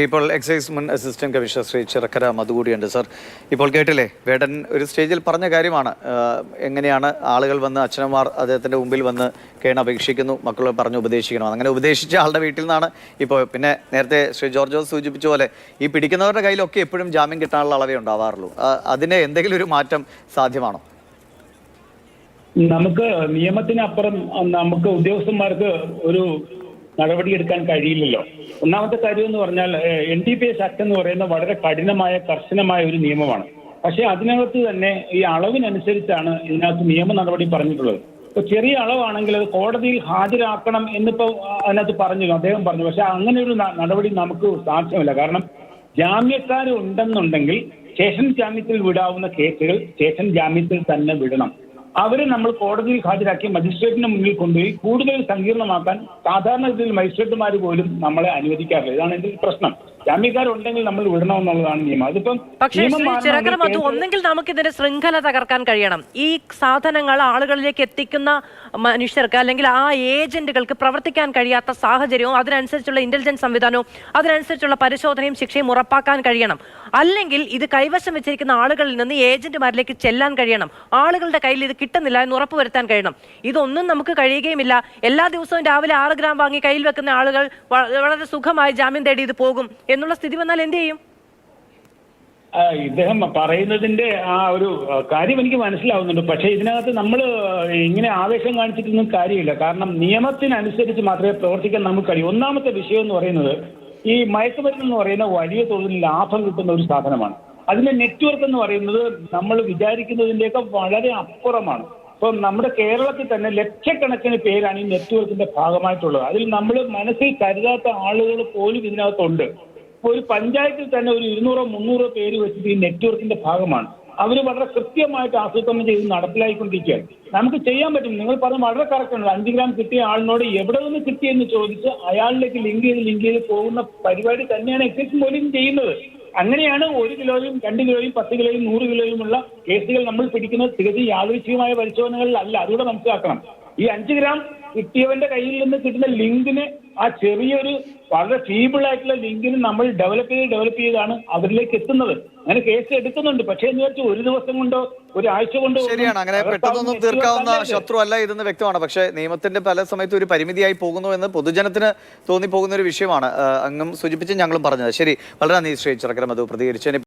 ഇപ്പോൾ എക്സൈസ് മുൻ assistant commissioner Shri Chirakkara മധുകൂടിയുണ്ട് സർ ഇപ്പോൾ കേട്ടില്ലേ? വേടൻ ഒരു സ്റ്റേജിൽ പറഞ്ഞ കാര്യമാണ്. എങ്ങനെയാണ് ആളുകൾ വന്ന് അച്ഛനമാർ അദ്ദേഹത്തിന്റെ മുമ്പിൽ വന്ന് കേണ അപേക്ഷിക്കുന്നു മക്കൾ പറഞ്ഞ് ഉപദേശിക്കണം. അങ്ങനെ ഉപദേശിച്ച ആളുടെ വീട്ടിൽ നിന്നാണ് ഇപ്പോൾ പിന്നെ നേരത്തെ ശ്രീ ജോർജ് ജോസ് സൂചിപ്പിച്ച പോലെ ഈ പിടിക്കുന്നവരുടെ കയ്യിലൊക്കെ എപ്പോഴും ജാമ്യം കിട്ടാനുള്ള അളവേ ഉണ്ടാവാറുള്ളൂ. അതിന് എന്തെങ്കിലും ഒരു മാറ്റം സാധ്യമാണോ? നമുക്ക് നിയമത്തിനപ്പുറം നമുക്ക് ഉദ്യോഗസ്ഥന്മാർക്ക് ഒരു നടപടിയെടുക്കാൻ കഴിയില്ലല്ലോ. ഒന്നാമത്തെ കാര്യം എന്ന് പറഞ്ഞാൽ N D P S act എന്ന് പറയുന്ന വളരെ കഠിനമായ കർശനമായ ഒരു നിയമമാണ്. പക്ഷേ അതിനകത്ത് തന്നെ ഈ അളവിനനുസരിച്ചാണ് ഇതിനകത്ത് നിയമ നടപടി പറഞ്ഞിട്ടുള്ളത്. ഇപ്പൊ ചെറിയ അളവാണെങ്കിൽ അത് കോടതിയിൽ ഹാജരാക്കണം എന്നിപ്പോ അതിനകത്ത് പറഞ്ഞു അദ്ദേഹം പറഞ്ഞു. പക്ഷെ അങ്ങനെ ഒരു നടപടി നമുക്ക് സാധ്യമല്ല. കാരണം ജാമ്യക്കാർ ഉണ്ടെന്നുണ്ടെങ്കിൽ സ്റ്റേഷൻ ജാമ്യത്തിൽ വിടാവുന്ന കേസുകൾ സ്റ്റേഷൻ ജാമ്യത്തിൽ തന്നെ വിടണം. അവരെ നമ്മൾ കോടതിയിൽ ഹാജരാക്കി മജിസ്ട്രേറ്റിന് മുന്നിൽ കൊണ്ടുപോയി കൂടുതൽ സങ്കീർണമാക്കാൻ സാധാരണ രീതിയിൽ മജിസ്ട്രേറ്റുമാർ പോലും നമ്മളെ അനുവദിക്കാറില്ല. ഇതാണ് ഇതിൽ പ്രശ്നം. ജാമ്യക്കാരുണ്ടെങ്കിൽ നമ്മൾ വിടണമെന്നുള്ളതാണ് നിയമം. അതിപ്പം പക്ഷേ ശ്രീ ചിറകര മധു ഒന്നെങ്കിൽ ശൃംഖല തകർക്കാൻ കഴിയണം. ഈ സാധനങ്ങൾ ആളുകളിലേക്ക് എത്തിക്കുന്ന മനുഷ്യർക്ക് അല്ലെങ്കിൽ ആ ഏജന്റുകൾക്ക് പ്രവർത്തിക്കാൻ കഴിയാത്ത സാഹചര്യവും അതിനനുസരിച്ചുള്ള ഇന്റലിജൻസ് സംവിധാനവും അതിനനുസരിച്ചുള്ള പരിശോധനയും ശിക്ഷയും ഉറപ്പാക്കാൻ കഴിയണം. അല്ലെങ്കിൽ ഇത് കൈവശം വെച്ചിരിക്കുന്ന ആളുകളിൽ നിന്ന് ഏജന്റുമാരിലേക്ക് ചെല്ലാൻ കഴിയണം. ആളുകളുടെ കയ്യിൽ ഇത് കിട്ടുന്നില്ല എന്ന് ഉറപ്പുവരുത്താൻ കഴിയണം. ഇതൊന്നും നമുക്ക് കഴിയുകയുമില്ല. എല്ലാ ദിവസവും രാവിലെ ആറ് ഗ്രാം വാങ്ങി കയ്യിൽ വെക്കുന്ന ആളുകൾ വളരെ സുഖമായി ജാമ്യം തേടി ഇത് പോകും. എന്നുള്ള സ്ഥിതി വന്നാൽ എന്ത് ചെയ്യും? ഇദ്ദേഹം പറയുന്നതിന്റെ ആ ഒരു കാര്യം എനിക്ക് മനസ്സിലാവുന്നുണ്ട്. പക്ഷേ ഇതിനകത്ത് നമ്മൾ ഇങ്ങനെ ആവേശം കാണിച്ചിട്ടൊന്നും കാര്യമില്ല. കാരണം നിയമത്തിനനുസരിച്ച് മാത്രമേ പ്രവർത്തിക്കാൻ നമുക്ക് കഴിയൂ. ഒന്നാമത്തെ വിഷയം എന്ന് പറയുന്നത് ഈ മയക്കുമരുന്ന് എന്ന് പറയുന്ന വലിയ തോതിൽ ലാഭം കിട്ടുന്ന ഒരു സാധനമാണ്. അതിന്റെ നെറ്റ്വർക്ക് എന്ന് പറയുന്നത് നമ്മൾ വിചാരിക്കുന്നതിന്റെയൊക്കെ വളരെ അപ്പുറമാണ്. ഇപ്പം നമ്മുടെ കേരളത്തിൽ തന്നെ ലക്ഷക്കണക്കിന് പേരാണ് ഈ നെറ്റ്വർക്കിന്റെ ഭാഗമായിട്ടുള്ളത്. അതിൽ നമ്മൾ മനസ്സിൽ കരുതാത്ത ആളുകൾ പോലും ഇതിനകത്തുണ്ട്. ഒരു പഞ്ചായത്തിൽ തന്നെ ഒരു ഇരുന്നൂറോ മുന്നൂറോ പേര് വെച്ചിട്ട് ഈ നെറ്റ്വർക്കിന്റെ ഭാഗമാണ്. അവർ വളരെ കൃത്യമായിട്ട് ആസൂത്രണം ചെയ്ത് നടപ്പിലായിക്കൊണ്ടിരിക്കുകയാണ്. നമുക്ക് ചെയ്യാൻ പറ്റും. നിങ്ങൾ പറഞ്ഞ വളരെ കറക്റ്റാണ് അഞ്ച് ഗ്രാം കിട്ടിയ ആളിനോട് എവിടെ നിന്ന് കിട്ടിയെന്ന് ചോദിച്ച് അയാളിലേക്ക് ലിങ്ക് ചെയ്ത് ലിങ്ക് ചെയ്ത് പോകുന്ന പരിപാടി തന്നെയാണ് എക്സൈസ് പോലീസ് ചെയ്യുന്നത്. അങ്ങനെയാണ് ഒരു കിലോയും രണ്ട് കിലോയും പത്ത് കിലോയും നൂറ് കിലോയുമുള്ള കേസുകൾ നമ്മൾ പിടിക്കുന്നത്. തികച്ചും യാദൃച്ഛികമായ പരിശോധനകളിലല്ല. അതുകൂടെ മനസ്സിലാക്കണം. ഈ അഞ്ച് ഗ്രാം കിട്ടിയവന്റെ കയ്യിൽ നിന്ന് കിട്ടുന്ന ലിങ്കിന് ആ ചെറിയൊരു വളരെ ഫീബിൾ ആയിട്ടുള്ള ലിങ്കിന് നമ്മൾ ഡെവലപ്പ് ചെയ്ത് ഡെവലപ്പ് ചെയ്താണ് അവരിലേക്ക് എത്തുന്നത്. അങ്ങനെ കേസ് എടുക്കുന്നുണ്ട്. പക്ഷേ എന്ന് വെച്ചാൽ ഒരു ദിവസം കൊണ്ടോ ഒരാഴ്ച കൊണ്ടോ ശരിയാണ്. അങ്ങനെ പെട്ടെന്ന് പെട്ടെന്നൊന്നും തീർക്കാവുന്ന ശത്രു അല്ല ഇതെന്ന് വ്യക്തമാണ്. പക്ഷേ നിയമത്തിന്റെ പല സമയത്തും ഒരു പരിമിതിയായി പോകുന്നു എന്ന് പൊതുജനത്തിന് തോന്നിപ്പോകുന്ന ഒരു വിഷയമാണ്. അങ്ങും സൂചിപ്പിച്ച് ഞങ്ങളും പറഞ്ഞത്. ശരി. വളരെ നന്ദി ശ്രീ ചിറക്കര മധു. പ്രതികരിച്ചതിന്